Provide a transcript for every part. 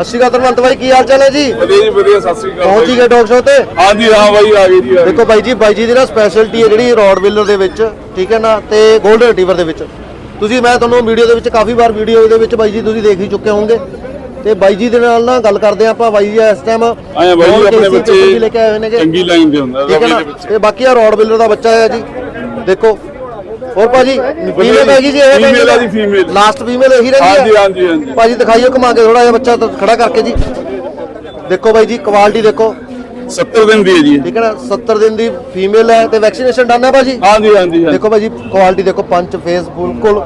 ਸਤਿ ਸ਼੍ਰੀ ਅਕਾਲ ਧਰਮੰਤ ਬਾਈ ਕੀ ਹਾਲ ਚਾਲ ਹੈ ਜੀ? ਵਧੀਆ ਜੀ ਵਧੀਆ ਸਤਿ ਸ੍ਰੀ ਅਕਾਲ ਪਹੁੰਚ ਗਏ ਡੌਗ ਸ਼ੋ ਤੇ? ਹਾਂਜੀ ਹਾਂ ਬਾਈ ਆ ਗਏ ਜੀ ਆ। ਦੇਖੋ ਬਾਈ ਜੀ ਬਾਈ ਜੀ ਦੀ ਨਾ ਸਪੈਸ਼ਲਟੀ ਹੈ ਜਿਹੜੀ ਰੋਡ ਵਿਲਰ ਦੇ ਵਿੱਚ ਠੀਕ ਹੈ ਨਾ ਤੇ 골ਡਨ ਰਿਟਰੀਵਰ ਦੇ ਵਿੱਚ। ਤੁਸੀਂ ਮੈਂ ਤੁਹਾਨੂੰ ਵੀਡੀਓ ਦੇ ਵਿੱਚ ਕਾਫੀ ਵਾਰ ਵੀਡੀਓ ਦੇ ਵਿੱਚ ਬਾਈ ਜੀ ਤੁਸੀਂ ਦੇਖ ਹੀ ਚੁੱਕੇ ਹੋਵੋਗੇ। ਤੇ ਬਾਈ ਜੀ ਦੇ ਨਾਲ ਨਾ ਗੱਲ ਕਰਦੇ ਹਾਂ ਆਪਾਂ ਬਾਈ ਜੀ ਇਸ ਟਾਈਮ ਆਏ ਆ ਬਾਈ ਜੀ ਆਪਣੇ ਬੱਚੇ ਲੈ ਕੇ ਆਏ ਹੋਏ ਨੇਗੇ ਚੰਗੀ ਲਾਈਨ ਦੇ ਹੁੰਦਾ ਠੀਕ ਹੈ ਨਾ? ਦੇ ਤੇ ਬਾਕੀ ਆ ਰੋਡ ਵਿਲਰ ਦਾ ਬੱਚਾ ਹੈ ਜੀ। ਦੇਖੋ ਹੋਰ ਭਾਜੀ ਫੀਮੇਲ ਹੈਗੀ ਜੀ ਇਹ Female ਆ ਜੀ, female। ਲਾਸਟ ਫੀਮੇਲ ਇਹੀ ਰਹੀ ਹਾਂਜੀ ਹੈ? ਹਾਂਜੀ ਹਾਂਜੀ ਭਾਜੀ ਦਿਖਾਈਓ ਘੁਮਾ ਕੇ ਥੋੜਾ ਜਿਹਾ ਬੱਚਾ ਤਾਂ ਖੜਾ ਕਰਕੇ ਜੀ। ਦੇਖੋ ਬਾਈ ਜੀ ਕੁਆਲਿਟੀ ਦੇਖੋ। 70 ਦਿਨ ਦੀ ਹੈ ਜੀ। ਠੀਕ ਹੈ ਨਾ 70 ਦਿਨ ਦੀ ਫੀਮੇਲ ਹੈ ਤੇ ਵੈਕਸੀਨੇਸ਼ਨ ਡਨ ਹੈ ਭਾਜੀ? ਹਾਂਜੀ ਹਾਂਜੀ ਹਾਂਜੀ। ਦੇਖੋ ਭਾਜੀ ਕੁਆਲਿਟੀ ਦੇਖੋ ਪੰਚ ਫੇਸ ਬਿਲਕੁਲ।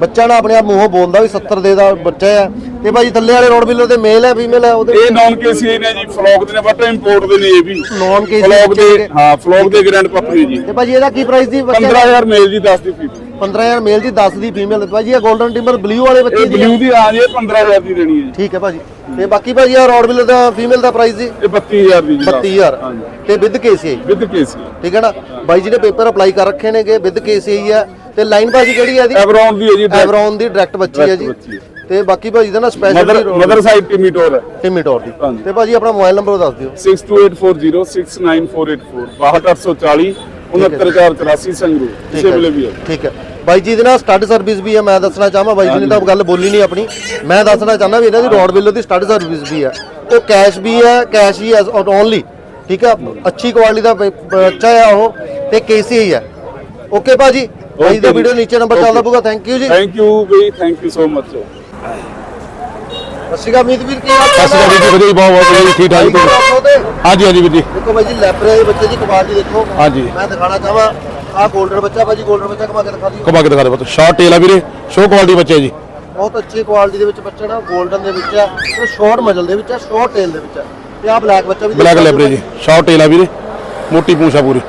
ਬੱਚਾ ਨਾ ਆਪਣੇ ਆਪ ਮੂੰਹੋਂ ਬੋਲਦਾ ਵੀ 70 ਦੇ ਦਾ ਬੱਚਾ ਹੈ। ਤੇ ਭਾਜੀ ਥੱਲੇ ਵਾਲੇ ਰੋਡ ਬਿਲਰ ਦੇ ਮੇਲ ਹੈ ਫੀਮੇਲ ਹੈ ਉਹਦੇ ਇਹ ਨਾਨ ਕੇਸੀ ਨੇ ਜੀ ਫਲੌਗ ਦੇ ਨੇ ਬਟ ਇੰਪੋਰਟ ਦੇ ਨੇ ਇਹ ਵੀ। ਨੌਨ ਕੇਸੀ ਫਲੌਗ ਬੱਚੇ ਦੇ। ਹਾਂ ਫਲੌਗ ਦੇ ਗ੍ਰੈਂਡ ਪੱਪੀ ਜੀ। ਤੇ ਭਾਜੀ ਇਹਦਾ ਕੀ ਪ੍ਰਾਈਸ ਦੀ ਬੱਚੇ? 15000 ਮੇਲ ਜੀ 10 ਦੀ ਫੀਸ 15000 ਮੇਲ ਜੀ 10 ਦੀ ਫੀਮੇਲ। ਭਾਜੀ ਇਹ 골ਡਨ ਟਿੰਬਰ ਬਲੂ ਵਾਲੇ ਬੱਚੇ ਦੀ। ਬਲੂ ਦੀ ਆ ਜੀ ਇਹ 15000 ਦੀ ਦੇਣੀ ਹੈ ਠੀਕ ਹੈ ਭਾਜੀ। ਤੇ ਬਾਕੀ ਭਾਜੀ ਆ ਰੋਡ ਬਿਲਰ ਦਾ ਫੀਮੇਲ ਦਾ ਪ੍ਰਾਈਸ ਜੀ? ਇਹ 32000 ਦੀ ਜੀ 32000 ਹਾਂਜੀ। ਤੇ ਵਿਦ ਕੇਸੀ ਵਿਦ ਕੇਸੀ ਠੀਕ ਹੈ ਨਾ? ਬਾਈ ਜੀ ਨੇ ਪੇਪਰ ਅਪਲਾਈ ਕਰ ਰੱਖੇ ਨੇਗੇ ਵਿਦ ਕੇਸੀ ਹੈ। ਤੇ ਲਾਈਨ ਭਾਜੀ ਕਿਹੜੀ ਹੈ ਇਹਦੀ? ਐਵਰੌਨ ਦੀ ਹੈ ਜੀ ਐਵਰੋਨ ਦੀ ਡਾਇਰੈਕਟ ਬੱਚੀ ਹੈ ਜੀ। ਤੇ ਬਾਕੀ ਭਾਜੀ ਦਾ ਨਾ ਮਦਰ ਸਪੈਸ਼ਲ ਮਦਰ ਸਾਈਡ ਟਿਮੀਟੋਰ ਹੈ? ਟਿਮੀਟੋਰ ਦੀ। ਹਾਂਜੀ। ਤੇ ਭਾਜੀ ਆਪਣਾ ਮੋਬਾਈਲ ਨੰਬਰ ਦੱਸ ਦਿਓ। 6284069484 62840 69484 ਸੰਗਰੂ ਕਿਸੇ ਹੈ ਵੇਲੇ ਵੀ ਹੈ। ਠੀਕ ਹੈ। ਬਾਈ ਜੀ ਦੇ ਨਾਲ ਸਟੱਡ ਸਰਵਿਸ ਵੀ ਹੈ ਮੈਂ ਦੱਸਣਾ ਚਾਹਾਂ ਬਾਈ ਜੀ ਨੇ ਤਾਂ ਗੱਲ ਬੋਲੀ ਨਹੀਂ ਆਪਣੀ। ਮੈਂ ਦੱਸਣਾ ਚਾਹੁੰਦਾ ਵੀ ਇਹਨਾਂ ਦੀ ਰੋਡ ਬਿੱਲੋ ਦੀ ਸਟੱਡ ਸਰਵਿਸ ਵੀ ਹੈ। ਉਹ ਕੈਸ਼ ਵੀ ਹੈ ਕੈਸ਼ ਹੀ ਐਸ ਓਨਲੀ ਠੀਕ ਹੈ? ਅੱਛੀ ਕੁਆਲਿਟੀ ਦਾ ਬ- ਬੱਚਾ ਹੈ ਉਹ ਤੇ ਕੇਸੀ ਹੀ। ਹੈ ਓਕੇ ਭਾਜੀ? ਅੱਜ ਦੀ ਵੀਡੀਓ ਨੀਚੇ ਨੰਬਰ ਚੱਲਦਾ ਪਊਗਾ ਥੈਂਕ ਯੂ ਜੀ। ਥੈਂਕ ਯੂ ਬਈ ਥੈਂਕ ਯੂ ਸੋ ਮਚ ਸਸਿਕਾ ਮੀਤ ਵੀਰ ਕੀ ਹਾਲ ਸਤਿ ਵੀਰ ਜੀ ਬਹੁਤ ਬਹੁਤ ਵਧੀਆ ਠੀਕ ਠਾਕ ਹਾਂਜੀ ਹਾਂਜੀ ਵੀਰ ਜੀ। ਦੇਖੋ ਬਾਈ ਜੀ ਲੈਪਰੇ ਦੇ ਬੱਚੇ ਦੀ ਕੁਆਲਿਟੀ ਦੇਖੋ। ਹਾਂਜੀ। ਮੈਂ ਦਿਖਾਣਾ ਚਾਹਾਂ ਆਹ 골ਡਨ ਬੱਚਾ ਬਾਈ ਜੀ ਬੱਚਾ ਕਮਾ ਕੇ ਦਿਖਾ ਦਿਓ। ਕਮਾ ਕੇ ਦਿਖਾ ਦੇ ਬਤ ਸ਼ਾਰਟ ਟੇਲ ਆ ਵੀਰੇ ਸ਼ੋ ਕੁਆਲਿਟੀ ਬੱਚੇ ਜੀ। ਬਹੁਤ ਅੱਛੀ ਕੁਆਲਿਟੀ ਦੇ ਵਿੱਚ ਬੱਚਾ ਨਾ 골ਡਨ ਦੇ ਵਿੱਚ ਆ ਸ਼ਾਰਟ ਮਜਲ ਦੇ ਵਿੱਚ ਆ ਸ਼ਾਰਟ ਟੇਲ ਦੇ ਵਿੱਚ ਆ। ਤੇ ਆਹ ਬਲੈਕ ਬੱਚਾ ਵੀ ਬਲੈਕ ਦੇਖੋ ਜੀ ਸ਼ਾਰਟ ਟੇਲ ਆ ਵੀਰੇ ਮੋਟੀ ਪੂੰਛ ਪੂਰੀ।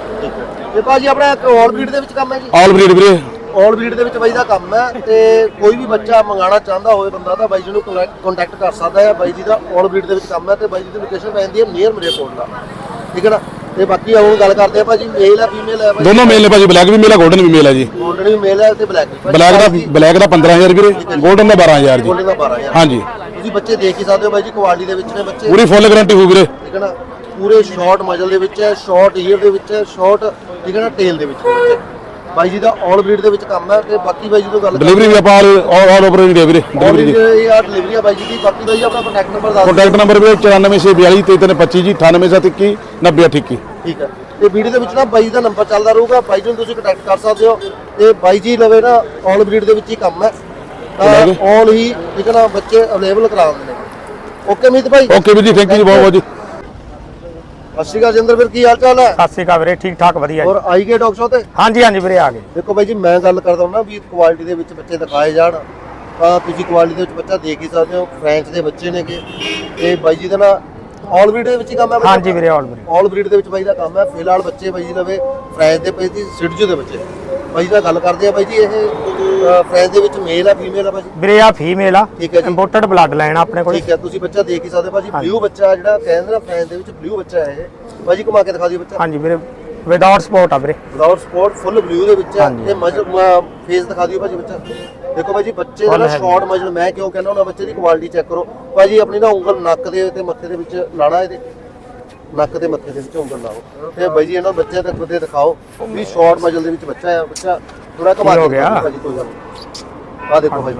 ਇਹ ਭਾਜੀ ਆਪਣਾ ਆਲ ਬਰੀਡ ਦੇ ਵਿੱਚ ਕੰਮ ਹੈ ਜੀ। ਆਲ ਬਰੀਡ ਵੀਰੇ। ਆਲ ਬਰੀਡ ਦੇ ਵਿੱਚ ਬਾਈ ਦਾ ਕੰਮ ਹੈ ਤੇ ਕੋਈ ਵੀ ਬੱਚਾ ਮੰਗਾਣਾ ਚਾਹੁੰਦਾ ਹੋਵੇ ਬੰਦਾ ਤਾਂ ਬਾਈ ਜੀ ਨੂੰ ਕੰਟੈਕਟ ਕਰ ਸਕਦਾ ਹੈ। ਬਾਈ ਜੀ ਦਾ ਆਲ ਬਰੀਡ ਦੇ ਵਿੱਚ ਕੰਮ ਹੈ ਤੇ ਬਾਈ ਜੀ ਦੀ ਲੋਕੇਸ਼ਨ ਪੈਂਦੀ ਹੈ ਨੀਅਰ ਮਰੇਕੋਟ ਦਾ। ਠੀਕ ਹੈ ਨਾ? ਤੇ ਬਾਕੀ ਹੁਣ ਗੱਲ ਕਰਦੇ ਆ ਭਾਜੀ ਮੇਲ ਆ ਫੀਮੇਲ ਆ ਭਾਜੀ ਦੋਨੋਂ ਮੇਲ ਨੇ ਭਾਜੀ ਬਲੈਕ ਵੀ ਮੇਲ ਆ 골ਡਨ ਵੀ ਮੇਲ ਆ ਜੀ। 골ਡਨ ਵੀ ਮੇਲ ਆ ਤੇ ਬਲੈਕ ਵੀ ਬਲੈਕ ਦਾ ਬਲੈਕ ਦਾ 15000 ਵੀਰੇ 골ਡਨ ਦਾ 12000 ਜੀ। 골ਡਨ ਦਾ 12000 ਹਾਂਜੀ। ਤੁਸੀਂ ਬੱਚੇ ਦੇਖ ਹੀ ਸਕਦੇ ਹੋ ਭਾਜੀ ਕੁਆਲਿਟੀ ਦੇ ਵਿੱਚ ਨੇ ਬੱਚੇ। ਪੂਰੀ ਫੁੱਲ ਗਾਰੰਟੀ ਹੋ ਵੀਰੇ। ਠੀਕ ਹੈ ਨਾ? ਪੂਰੇ ਸ਼ਾਰਟ ਮਜਲ ਦੇ ਵਿੱਚ ਹੈ ਸ਼ਾਰਟ ਈਅਰ ਦੇ ਵਿੱਚ ਹੈ ਸ਼ਾਰਟ ਠੀਕ ਹੈ ਨਾ ਟੇਲ ਦੇ ਵਿੱਚ ਹੈ। ਬਾਈ ਜੀ ਦਾ ਆਲ ਬਰੀਡ ਦੇ ਵਿੱਚ ਕੰਮ ਹੈ ਤੇ ਬਾਕੀ ਬਾਈ ਜੀ ਤੋਂ ਗੱਲ ਡਿਲੀਵਰੀ ਵੀ ਆਪਾਂ ਆਲ ਆਲ ਓਵਰ ਇੰਡੀਆ ਵੀਰੇ ਡਿਲੀਵਰੀ ਦੀ। ਇਹ ਆ ਡਿਲੀਵਰੀ ਆ ਬਾਈ ਜੀ ਦੀ ਬਾਕੀ ਬਾਈ ਜੀ ਆਪਣਾ ਕੰਟੈਕਟ ਨੰਬਰ ਦੱਸ ਦਿਓ। ਕੰਟੈਕਟ ਨੰਬਰ ਵੀਰੇ 9442 3325 ਜੀ 98721 9028 ਠੀਕ ਹੈ। ਤੇ ਵੀਡੀਓ ਦੇ ਵਿੱਚ ਨਾ ਬਾਈ ਦਾ ਨੰਬਰ ਚੱਲਦਾ ਰਹੂਗਾ ਬਾਈ ਜੀ ਨੂੰ ਤੁਸੀਂ ਕੰਟੈਕਟ ਕਰ ਸਕਦੇ ਹੋ। ਤੇ ਬਾਈ ਜੀ ਲਵੇ ਨਾ ਆਲ ਬਰੀਡ ਦੇ ਵਿੱਚ ਹੀ ਕੰਮ ਹੈ। ਆਲ ਹੀ ਠੀਕ ਹੈ ਨਾ ਬੱਚੇ ਅਵੇਲੇਬਲ ਕਰਾ ਦਿੰਦੇ ਨੇ। ਓਕੇ ਮੀਤ ਭਾਈ? ਓਕੇ ਵੀਰ ਜੀ ਥੈਂਕ ਯੂ ਜੀ ਬਹੁਤ ਬਹੁਤ ਜੀ। ਸਤਿ ਸ਼੍ਰੀ ਅਕਾਲ ਜਿੰਦਰ ਵੀਰ ਕੀ ਹਾਲ ਚਾਲ ਹੈ? ਸਤਿ ਸ਼੍ਰੀ ਅਕਾਲ ਵੀਰੇ ਠੀਕ ਠਾਕ ਵਧੀਆ ਜੀ। ਔਰ ਆਈ ਗਏ ਡਾਕਟਰ ਸਾਹਿਬ ਤੇ? ਹਾਂਜੀ ਹਾਂਜੀ ਵੀਰੇ ਆ ਗਏ। ਦੇਖੋ ਬਾਈ ਜੀ ਮੈਂ ਗੱਲ ਕਰਦਾ ਹਾਂ ਨਾ ਵੀ ਕੁਆਲਿਟੀ ਦੇ ਵਿੱਚ ਬੱਚੇ ਦਿਖਾਏ ਜਾਣ ਤਾਂ ਤੁਸੀਂ ਕੁਆਲਿਟੀ ਦੇ ਵਿੱਚ ਬੱਚਾ ਦੇਖ ਹੀ ਸਕਦੇ ਹੋ ਫ੍ਰੈਂਚ ਦੇ ਬੱਚੇ ਨੇਗੇ। ਤੇ ਬਾਈ ਜੀ ਦਾ ਨਾ ਆਲ ਬਰੀਡ ਦੇ ਵਿੱਚ ਹੀ ਕੰਮ ਹੈ ਬੱਚਾ? ਹਾਂਜੀ ਵੀਰੇ ਆਲ ਵੀਰੇ ਆਲ ਬਰੀਡ ਦੇ ਵਿੱਚ ਬਾਈ ਦਾ ਕੰਮ ਹੈ। ਫਿਲਹਾਲ ਬੱਚੇ ਬਾਈ ਜੀ ਫ੍ਰੈਂਚ ਦੇ ਪਏ ਸੀ ਸਿਡਜੂ ਦੇ ਬੱਚੇ ਬਾਈ ਜੀ ਨਾਲ ਗੱਲ ਕਰਦੇ ਆ ਬਾਈ ਜੀ ਇਹ ਫ੍ਰੈਂਚ ਦੇ ਵਿੱਚ ਮੇਲ ਆ ਫੀਮੇਲ ਆ ਬਾਈ ਜੀ ਵੀਰੇ ਆ ਫੀਮੇਲ ਆ। ਠੀਕ ਹੈ ਜੀ। ਇੰਪੋਰਟਡ ਬਲੱਡ ਲਾਈਨ ਆਪਣੇ ਕੋਲ। ਠੀਕ ਹੈ ਤੁਸੀਂ ਬੱਚਾ ਦੇਖ ਹੀ ਸਕਦੇ ਹੋ ਭਾਜੀ। ਬਲੂ ਬੱਚਾ ਜਿਹੜਾ ਕਹਿੰਦੇ ਨਾ ਫ੍ਰੈਂਚ ਦੇ ਵਿੱਚ ਬਲੂ ਬੱਚਾ ਹੈ ਇਹ। ਬਾਈ ਜੀ ਘੁਮਾ ਕੇ ਦਿਖਾ ਦਿਓ ਬੱਚਾ। ਹਾਂਜੀ ਵੀਰੇ ਵਿਦਆਊਟ ਸਪੋਰਟ ਆ ਵੀਰੇ। ਵਿਦਾਊਟ ਸਪੋਰਟ ਫੁੱਲ ਬਲੂ ਦੇ ਵਿੱਚ ਹੈ। ਹਾਂਜੀ। ਤੇ ਮਜਲ ਫੇਸ ਦਿਖਾ ਦਿਓ ਭਾਜੀ ਬੱਚਾ। ਦੇਖੋ ਭਾਜੀ ਬੱਚੇ ਦਾ Full heavy। ਸ਼ਾਰਟ ਮਜਲ ਮੈਂ ਕਿਉਂ ਕਹਿੰਦਾ ਉਹਨਾਂ ਬੱਚੇ ਦੀ ਕੁਆਲਿਟੀ ਚੈੱਕ ਕਰੋ। ਭਾਜੀ ਆਪਣੀ ਨਾ ਉਂਗਲ ਨੱਕ ਦੇ ਤੇ ਮੱਥੇ ਦੇ ਵਿੱਚ ਲਾਣਾ ਇਹਦੇ। ਨੱਕ ਤੇ ਮੱਥੇ ਦੇ ਵਿੱਚ ਉਂਗਲ ਲਾਓ। ਤੇ ਬਾਈ ਜੀ ਇਹਨਾਂ ਬੱਚਿਆਂ ਤੱਕ ਦੇ ਦਿਖਾਓ ਵੀ ਸ਼ਾਰਟ ਮਜਲ ਦੇ ਵਿੱਚ ਬੱਚਾ ਹੈ ਬੱਚਾ ਥੋੜਾ ਘਮਾ ਕੀ ਹੋ ਗਿਆ? ਆ ਦੇਖੋ ਭਾਜੀ।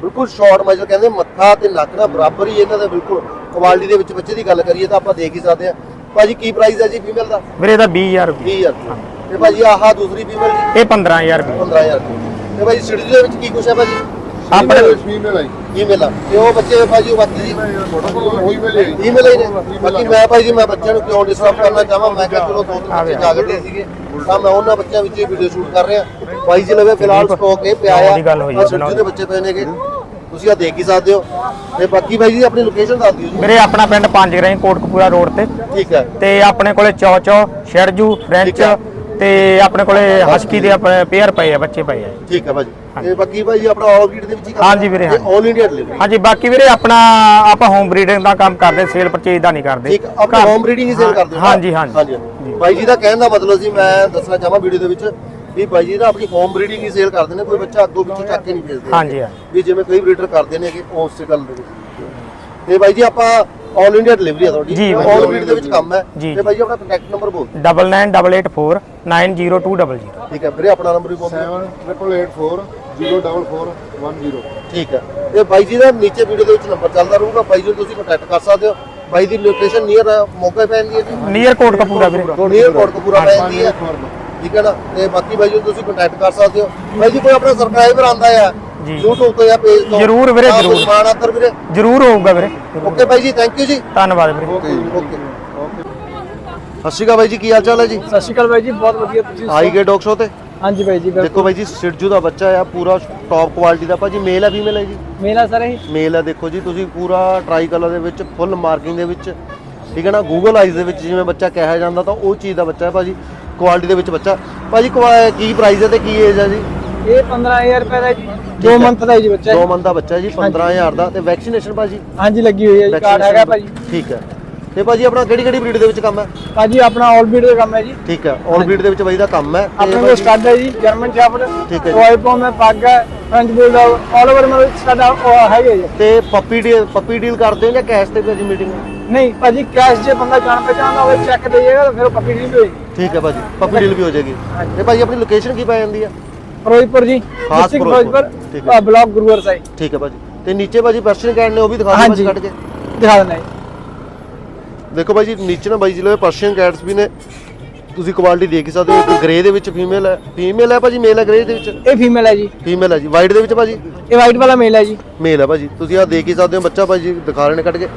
ਬਿਲਕੁਲ ਸ਼ਾਰਟ ਮਜਲ ਕਹਿੰਦੇ ਮੱਥਾ ਤੇ ਨੱਕ ਨਾਲ ਬਰਾਬਰ ਹੀ ਇਹਨਾਂ ਦਾ ਬਿਲਕੁਲ ਕੁਆਲਿਟੀ ਦੇ ਵਿੱਚ ਬੱਚੇ ਦੀ ਗੱਲ ਕਰੀਏ ਤਾਂ ਆਪਾਂ ਦੇਖ ਹੀ ਸਕਦੇ ਆ ਭਾਜੀ ਕੀ ਪ੍ਰਾਈਸ ਹੈ ਜੀ ਫੀਮੇਲ ਦਾ? ਵੀਰੇ ਦਾ 20000 ਰੁਪਏ। 20000 ਤੇ ਭਾਜੀ ਆਹ ਦੂਸਰੀ ਫੀਮੇਲ ਜੀ ਇਹ 15000 ਰੁਪਏ। 15000 ਤੇ ਭਾਜੀ ਸਿਟੀ ਦੇ ਵਿੱਚ ਕੀ ਕੁਛ ਹੈ ਭਾਜੀ? ਆਪਣੇ ਫੀਮੇਲ ਆਈ ਈਮੇਲ ਆ। ਤੇ ਉਹ ਬੱਚੇ ਭਾਜੀ ਉਹ ਬਾਕੀ ਜੀ ਹੋਈ ਮਿਲੇ ਈਮੇਲ ਹੀ ਨੇ ਬਾਕੀ ਮੈਂ ਭਾਈ ਜੀ ਮੈਂ ਬੱਚਿਆਂ ਨੂੰ ਕਿਉਂ ਡਿਸਟਰਬ ਕਰਨਾ ਚਾਹਾਂ? ਮੈਂ ਕਿਹਾ ਚਲੋ ਦੋ ਤਿੰਨ ਬੱਚੇ ਜਾਗਦੇ ਸੀਗੇ। ਤਾਂ ਮੈਂ ਉਹਨਾਂ ਬੱਚਿਆਂ ਵਿੱਚ ਹੀ ਵੀਡੀਓ ਸ਼ੂਟ ਕਰ ਰਿਹਾ। ਭਾਈ ਜੀ ਲਵੇ ਫਿਲਹਾਲ ਸਟਾਕ ਇਹ ਪਿਆ ਆ। ਉਹਦੀ ਗੱਲ ਹੋਈ ਹੈ ਸਿਟੀ ਦੇ ਬੱਚੇ ਪਏ ਨੇਗੇ। ਤੁਸੀਂ ਆ ਦੇਖ ਹੀ ਸਕਦੇ ਹੋ। ਤੇ ਬਾਕੀ ਭਾਈ ਜੀ ਆਪਣੀ ਲੋਕੇਸ਼ਨ ਦੱਸ ਦਿਓ ਜੀ। ਵੀਰੇ ਆਪਣਾ ਪਿੰਡ ਪੰਜਗਰਾਈ ਕੋਟਕਪੂਰਾ ਰੋਡ ਤੇ। ਠੀਕ ਹੈ। ਤੇ ਆਪਣੇ ਕੋਲੇ ਚੌਚੋ ਸ਼ਰਜੂ ਫ੍ਰੈਂਚ। ਤੇ ਆਪਣੇ ਕੋਲੇ ਹਸਕੀ ਦੇ ਪੇਅਰ ਪਏ ਆ ਬੱਚੇ ਪਏ ਆ। ਠੀਕ ਹੈ ਭਾਜੀ ਤੇ ਬਾਕੀ ਭਾਈ ਜੀ ਆਪਣਾ ਆਲ ਗ੍ਰੀਡ ਦੇ ਵਿੱਚ ਹੀ ਹਾਂਜੀ ਵੀਰੇ, ਹਾਂਜੀ। ਆਲ ਇੰਡੀਆ ਡਿਲੀਵਰੀ ਹਾਂਜੀ ਬਾਕੀ ਵੀਰੇ ਆਪਣਾ ਆਪਾਂ ਹੋਮ ਬਰੀਡਿੰਗ ਦਾ ਕੰਮ ਕਰਦੇ ਸੇਲ ਪਰਚੇਜ ਦਾ ਨਹੀਂ ਕਰਦੇ। ਠੀਕ ਆਪਣਾ ਘਰ- ਹੋਮ ਬਰੀਡਿੰਗ ਹੀ ਸੇਲ ਕਰਦੇ ਹੋ? ਹਾਂਜੀ ਹਾਂਜੀ। ਹਾਂਜੀ ਬਾਈ ਜੀ ਦਾ ਕਹਿਣ ਦਾ ਮਤਲਬ ਸੀ ਮੈਂ ਦੱਸਣਾ ਚਾਹਾਂ ਵੀਡੀਓ ਦੇ ਵਿੱਚ ਵੀ ਬਾਈ ਜੀ ਨਾ ਆਪਣੀ ਹੋਮ ਬਰੀਡਿੰਗ ਹੀ ਸੇਲ ਕਰਦੇ ਨੇ ਕੋਈ ਬੱਚਾ ਅੱਗੋਂ ਪਿੱਛੋਂ ਚੱਕ ਕੇ ਨਹੀਂ ਭੇਜਦੇ ਹਾਂਜੀ, ਹਾਂਜੀ। ਵੀ ਜਿਵੇਂ ਕਈ ਬਰੀਡਰ ਕਰਦੇ ਨੇ ਕਿ ਉਸ ਗੱਲ ਦੇ ਵਿੱਚ। ਤੇ ਬਾਈ ਜੀ ਆਪਾਂ 올 ਇੰਡੀਆ ਡਿਲੀਵਰੀ ਆ ਤੁਹਾਡੀ। ਜੀ। 올 ਬਰੀਡ ਦੇ ਵਿੱਚ ਕੰਮ ਹੈ। ਜੀ, ਤੇ ਜੀ। ਆਪਣਾ ਕੰਟੈਕਟ ਨੰਬਰ ਬੋਲ 9988490200 ਠੀਕ ਹੈ ਵੀਰੇ ਆਪਣਾ ਨੰਬਰ ਵੀ ਬੋਲ ਦਿਓ। 7884 ਠੀਕ ਹੈ। ਤੇ ਬਾਈ ਜੀ ਦਾ ਨੀਚੇ ਵੀਡੀਓ ਦੇ ਵਿੱਚ ਨੰਬਰ ਚੱਲਦਾ ਰਹੂਗਾ। ਬਾਈ ਜੀ ਨੂੰ ਤੁਸੀਂ ਕੰਟੈਕਟ ਕਰ ਸਕਦੇ ਹੋ। ਬਾਈ ਦੀ ਲੋਕੇਸ਼ਨ ਨੀਅਰ ਮੋਗਾ ਪੈਂਦੀ ਹੈ ਜੀ? ਨੀਅਰ ਕੋਟ ਕਪੂਰਾ ਵੀਰੇ ਨੀਅਰ ਕੋਟਕਪੂਰਾ ਪੈਂਦੀ ਹੈ। ਠੀਕ ਹੈ ਨਾ? ਤੇ ਬਾਕੀ ਬਾਈ ਜੀ ਨੂੰ ਤੁਸੀਂ ਕੰਟੈਕਟ ਕਰ ਸਕਦੇ ਹੋ। ਬਾਈ ਜੀ ਕੋਈ ਆਪਣਾ ਸਬਸਕ੍ਰਾਈਬਰ ਆਂਦਾ ਆ ਜੀ। YouTube ਤੋਂ ਜਾਂ ਪੇਜ ਤੋਂ। ਜ਼ਰੂਰ ਵੀਰੇ, ਜ਼ਰੂਰ। ਵੀਰੇ। ਜ਼ਰੂਰ ਹੋਊਗਾ ਵੀਰੇ। ਓਕੇ ਬਾਈ ਜੀ ਥੈਂਕ ਯੂ ਜੀ। ਧੰਨਵਾਦ ਵੀਰੇ। ਓਕੇ ਸਤਿ ਸ਼੍ਰੀ ਅਕਾਲ ਬਾਈ ਜੀ ਕੀ ਹਾਲ ਚਾਲ ਹੈ ਜੀ? ਸਤਿ ਸ਼੍ਰੀ ਅਕਾਲ ਬਾਈ ਜੀ ਬਹੁਤ ਵਧੀਆ ਤੁਸੀਂ ਆਈ ਗਏ ਡੌਗ ਸ਼ੋ ਤੇ? ਹਾਂਜੀ ਬਾਈ ਜੀ ਦੇਖੋ ਬਾਈ ਜੀ ਸਿਰਜੂ ਦਾ ਬੱਚਾ ਆ ਪੂਰਾ ਟੌਪ ਕੁਆਲਿਟੀ ਦਾ। ਭਾਜੀ ਮੇਲ ਹੈ ਫੀਮੇਲ ਹੈ ਜੀ? ਮੇਲਾ ਸਰ? ਇਹ ਮੇਲ ਹੈ ਦੇਖੋ ਜੀ ਤੁਸੀਂ ਪੂਰਾ ਟਰਾਈ ਕਲਰ ਦੇ ਵਿੱਚ ਫੁੱਲ ਮਾਰਕਿੰਗ ਦੇ ਵਿੱਚ ਠੀਕ ਹੈ ਨਾ? ਗੂਗਲ ਆਈਜ਼ ਦੇ ਵਿੱਚ ਜਿਵੇਂ ਬੱਚਾ ਕਿਹਾ ਜਾਂਦਾ ਤਾਂ ਉਹ ਚੀਜ਼ ਦਾ ਬੱਚਾ ਹੈ ਭਾਜੀ ਕੁਆਲਿਟੀ ਦੇ ਵਿੱਚ ਬੱਚਾ। ਭਾਜੀ ਕੁਆ- ਕੀ ਪ੍ਰਾਈਸ ਹੈ ਤੇ ਕੀ ਏਜ ਹੈ ਜੀ? ਇਹ 15000 ਰੁਪਏ ਦਾ ਜੀ। ਠੀਕ 2 ਹੈ। ਮੰਥ ਦਾ ਜੀ ਬੱਚਾ 2 ਜੀ। ਮੰਥ ਦਾ ਬੱਚਾ ਹੈ ਜੀ 15000 ਦਾ। ਤੇ ਵੈਕਸੀਨੇਸ਼ਨ ਭਾਜੀ? ਹਾਂਜੀ ਲੱਗੀ ਹੋਈ ਹੈ ਜੀ ਕਾਰਡ ਹੈਗਾ ਭਾਜੀ। ਠੀਕ ਹੈ। ਤੇ ਭਾਜੀ ਆਪਣਾ ਕਿਹੜੀ ਕਿਹੜੀ ਬਰੀਡ ਦੇ ਵਿੱਚ ਕੰਮ ਹੈ? ਭਾਜੀ ਆਪਣਾ ਆਲ ਬੀਟ ਦਾ ਕੰਮ ਹੈ ਜੀ। ਠੀਕ ਹੈ ਆਲ ਬਰੀਡ ਦੇ ਵਿੱਚ ਬਾਈ ਦਾ ਕੰਮ ਹੈ। ਤੇ ਆਪਣੇ ਕੋਲ ਭਾਜੀ- ਸਟੱਡ ਹੈ ਜੀ ਜਰਮਨ ਸ਼ੈਫਰਡ ਠੀਕ ਹੈ ਜੀ। ਟੋਏ ਪੋਮ ਹੈ ਪੱਗ ਹੈ ਫ੍ਰੈਂਚ ਬੁਲਡੌਗ ਆਲ ਓਵਰ ਮਤਲਬ ਸਟੱਡ ਹੈਗੇ ਜੀ। ਤੇ ਪੱਪੀ ਡੀਲ ਪੱਪੀ ਡੀਲ ਕਰਦੇ ਹੋ ਜਾਂ ਕੈਸ਼ ਤੇ ਭਾਜੀ ਮੀਟਿੰਗ ਨਹੀਂ ਭਾਜੀ ਕੈਸ਼ ਜੇ ਬੰਦਾ ਜਾਣ ਪਹਿਚਾਣਦਾ ਹੋਵੇ ਚੈੱਕ ਦੇਈਏਗਾ ਤਾਂ ਫਿਰ ਉਹ ਪੱਕੀ ਨਹੀਂ ਹੋਏਗੀ। ਠੀਕ ਹੈ ਭਾਜੀ ਪੱਪੀ ਡੀਲ ਵੀ ਹੋ ਜਾਏਗੀ। ਤੇ ਭਾਜੀ ਆਪਣੀ ਲੋਕੇਸ਼ਨ ਕੀ ਪੈ ਜਾਂਦੀ ਹੈ? ਫਿਰੋਜ਼ਪੁਰ ਜੀ ਖਾਸ ਫਿਰੋਜ਼ਪੁਰ। ਬਲਾਕ ਗੁਰੂਵਰ ਸਾਈ ਠੀਕ ਹੈ ਭਾਜੀ। ਤੇ ਨੀਚੇ ਭਾਜੀ ਪਰਸ਼ੀਅਨ ਕੈਟ ਨੇ ਉਹ ਵੀ ਦਿਖਾ ਦਿਓ ਭਾਜੀ ਕੱਢ ਕੇ। ਦਿਖਾ ਦਿੰਦਾ ਜੀ। ਦੇਖੋ ਭਾਈ ਜੀ ਨੀਚੇ ਨਾ ਬਾਈ ਜੀ ਲਵੇ ਪਰਸ਼ੀਅਨ ਕੈਟਸ ਵੀ ਨੇ। ਤੁਸੀਂ ਕੁਆਲਿਟੀ ਦੇਖ ਸਕਦੇ ਹੋ ਇੱਕ ਗ੍ਰੇ ਦੇ ਵਿੱਚ ਫੀਮੇਲ ਹੈ। ਫੀਮੇਲ ਹੈ ਭਾਜੀ ਮੇਲ ਹੈ ਗ੍ਰੇ ਦੇ ਵਿੱਚ? ਇਹ ਫੀਮੇਲ ਹੈ ਜੀ। ਫੀਮੇਲ ਹੈ ਜੀ। ਵਾਈਟ ਦੇ ਵਿੱਚ ਭਾਜੀ? ਇਹ ਵਾਈਟ ਵਾਲਾ ਮੇਲ ਹੈ ਜੀ। ਮੇਲ ਹੈ ਭਾਜੀ। ਤੁਸੀਂ ਆ ਦੇਖ ਹੀ ਸਕਦੇ ਹੋ ਬੱਚਾ ਭਾਜੀ ਦਿਖਾ ਰਹੇ ਨੇ ਕੱਢ ਕੇ।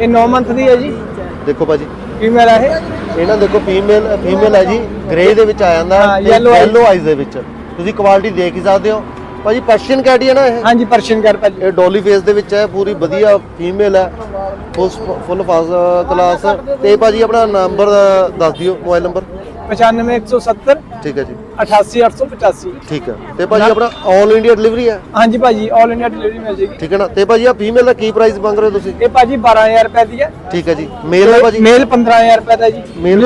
ਇਹ 9 ਮੰਥ ਦੀ ਹੈ ਜੀ। ਦੇਖੋ ਭਾਜੀ। ਫੀਮੇਲ ਹੈ ਇਹ। ਇਹਨਾਂ ਦੇਖੋ ਫੀਮੇਲ ਫੀਮੇਲ ਹੈ ਜੀ। ਗ੍ਰੇ ਦੇ ਵਿੱਚ ਆ ਜਾਂਦਾ ਹਾਂ। ਯੈਲੋ ਆਈਜ਼ ਦੇ ਵਿੱਚ। ਤੁਸੀਂ ਕੁਆਲਿਟੀ ਦੇਖ ਹੀ ਸਕਦੇ ਹੋ। ਭਾਜੀ ਪਰਸ਼ੀਅਨ ਕੈਟ ਹੀ ਹੈ ਨਾ ਇਹ? ਹਾਂਜੀ ਪਰਸ਼ੀਅਨ ਕਰ ਭਾਜੀ। ਇਹ ਡੋਲੀ ਫੇਸ ਦੇ ਵਿੱਚ ਹੈ ਪੂਰੀ ਵਧੀਆ ਫੀਮੇਲ ਹੈ। ਫੁੱਲ ਫਾਸ ਕਲਾਸ ਤੇ ਭਾਜੀ ਆਪਣਾ ਨੰਬਰ ਦੱਸ ਦਿਓ ਮੋਬਾਈਲ ਨੰਬਰ 95170 ਠੀਕ ਹੈ ਜੀ। 88885 ਠੀਕ ਹੈ। ਤੇ ਭਾਜੀ ਆਪਣਾ 올 ਇੰਡੀਆ ਡਿਲੀਵਰੀ ਹੈ? ਹਾਂਜੀ ਭਾਜੀ ਆਲ ਇੰਡੀਆ ਡਿਲੀਵਰੀ ਮਿਲ ਜੇਗੀ। ਠੀਕ ਹੈ ਨਾ। ਤੇ ਭਾਜੀ ਆ ਫੀਮੇਲ ਦਾ ਕੀ ਪ੍ਰਾਈਸ ਮੰਗ ਰਹੇ ਹੋ ਤੁਸੀਂ? ਇਹ ਭਾਜੀ 12000 ਰੁਪਏ ਦੀ ਹੈ। ਠੀਕ ਹੈ ਜੀ। ਮੇਲ ਹੈ ਭਾਜੀ? ਮੇਲ 15000 ਰੁਪਏ ਦਾ ਜੀ। ਮੇਲ